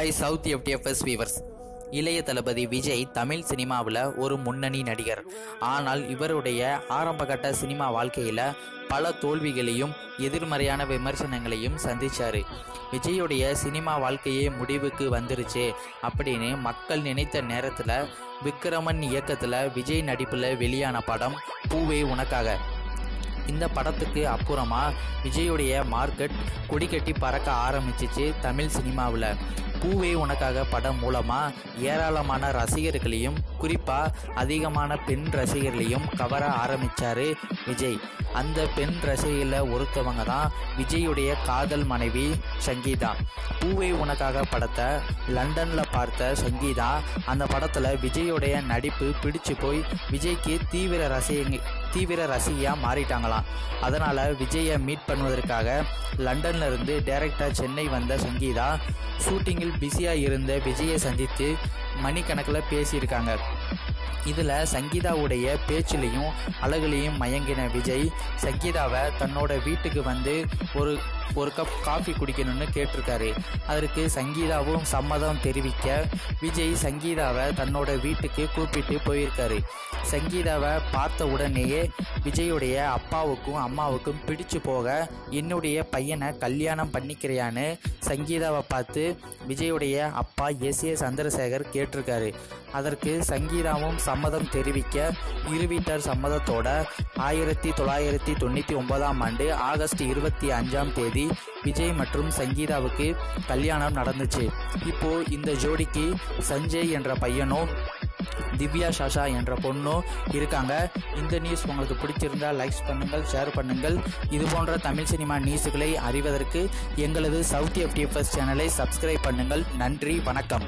Hi south FDFS viewers இளைய தளபதி விஜய் தமிழ் சினிமாவில் ஒரு முன்னணி நடிகர். ஆனால் இவருடைய ஆரம்பகட்ட சினிமா வாழ்க்கையில் பல தோல்விகளையும் எதிர்மறையான விமர்சனங்களையும் சந்தித்தார் விஜயுடைய சினிமா வாழ்க்கையே முடிவுக்கு வந்துருச்சு அப்படின்னு மக்கள் நினைத்த நேரத்தில் விக்ரமன் இயக்கத்தில் விஜய் நடிப்பில் வெளியான படம் பூவே உனக்காக. இந்த படத்துக்கு அப்புறமா விஜயுடைய மார்க்கெட் கொடிக்கட்டி பறக்க ஆரம்பிச்சிச்சு தமிழ் சினிமாவில். பூவே உனக்காக படம் மூலமாக ஏராளமான ரசிகர்களையும் குறிப்பாக அதிகமான பெண் ரசிகர்களையும் கவர ஆரம்பித்தார் விஜய். அந்த பெண் ரசிகையில் ஒருத்தவங்க தான் விஜயுடைய காதல் மனைவி சங்கீதா. பூவே உனக்காக படத்தை லண்டனில் பார்த்த சங்கீதா அந்த படத்தில் விஜயுடைய நடிப்பு பிடிச்சு போய் விஜய்க்கு தீவிர ரசிக தீவிர ரசிகையாக மாறிட்டாங்களாம். அதனால் விஜயை மீட் பண்ணுவதற்காக லண்டன்ல இருந்து சென்னை வந்த சங்கீதா ஷூட்டிங்கில் பிஸியாக இருந்த விஜயை சந்தித்து மணிக்கணக்கில் பேசியிருக்காங்க. இதில் சங்கீதாவுடைய பேச்சிலையும் அழகுலையும் மயங்கின விஜய் சங்கீதாவை தன்னோட வீட்டுக்கு வந்து ஒரு ஒரு கப் காஃபி குடிக்கணும்னு கேட்டிருக்காரு. அதற்கு சங்கீதாவும் சம்மதம் தெரிவிக்க விஜய் சங்கீதாவை தன்னோட வீட்டுக்கு கூப்பிட்டு போயிருக்காரு. சங்கீதாவை பார்த்த உடனேயே விஜயுடைய அப்பாவுக்கும் அம்மாவுக்கும் பிடிச்சு போக என்னுடைய பையனை கல்யாணம் பண்ணிக்கிறியான்னு சங்கீதாவை பார்த்து விஜயுடைய அப்பா எஸ் ஏ சந்திரசேகர் கேட்டிருக்காரு. அதற்கு சங்கீதாவும் சம்மதம் தெரிவிக்க இரு வீட்டார் சம்மதத்தோட ஆயிரத்தி தொள்ளாயிரத்தி தொண்ணூற்றி ஒன்பதாம் ஆண்டு ஆகஸ்ட் இருபத்தி அஞ்சாம் தேதி விஜய் மற்றும் சங்கீதாவுக்கு கல்யாணம் நடந்துச்சு. இப்போ இந்த ஜோடிக்கு சஞ்சய் என்ற பையனும் திவ்யா சாஷா என்ற பொண்ணும் இருக்காங்க. இந்த நியூஸ் உங்களுக்கு பிடிச்சிருந்தால் லைக்ஸ் பண்ணுங்கள் ஷேர் பண்ணுங்கள். இது போன்ற தமிழ் சினிமா நியூஸுகளை அறிவதற்கு எங்களது சவுத் எஃப்டிஎஃப்எஸ் சேனலை சப்ஸ்கிரைப் பண்ணுங்கள். நன்றி வணக்கம்.